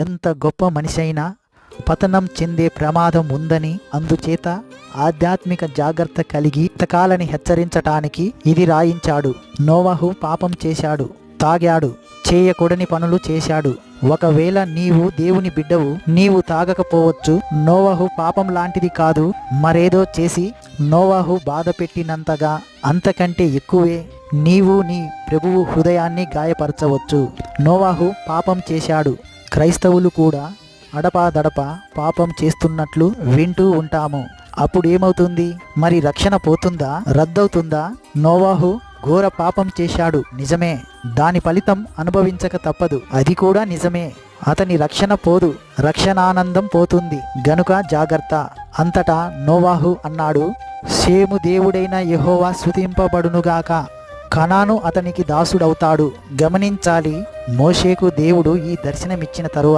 ఎంత గొప్ప మనిషి అయినా పతనం చెందే ప్రమాదం ఉందని అందుచేత ఆధ్యాత్మిక జాగ్రత్త కలిగి తకాలని హెచ్చరించటానికి ఇది రాయించాడు. నోవహు పాపం చేశాడు తాగాడు చేయకూడని పనులు చేశాడు. ఒకవేళ నీవు దేవుని బిడ్డవు నీవు తాగకపోవచ్చు. నోవహు పాపం లాంటిది కాదు మరేదో చేసి నోవహు బాధ పెట్టినంతగా అంతకంటే ఎక్కువే నీవు నీ ప్రభువు హృదయాన్ని గాయపరచవచ్చు. నోవాహు పాపం చేశాడు క్రైస్తవులు కూడా అడపాదడప పాపం చేస్తున్నట్లు వింటూ ఉంటాము. అప్పుడు ఏమవుతుంది మరి రక్షణ పోతుందా? రద్దవుతుందా? నోవాహు ఘోర పాపం చేశాడు. నిజమే. దాని ఫలితం అనుభవించక తప్పదు. అది కూడా నిజమే. అతని రక్షణ పోదు. రక్షణానందం పోతుంది. గనుక జాగ్రత్త. అంతటా నోవాహు అన్నాడు. సేము దేవుడైన యహోవా స్తుతింపబడునుగాక. కణాను అతనికి దాసుడవుతాడు. గమనించాలి మోషేకు దేవుడు ఈ దర్శనమిచ్చిన తరువాత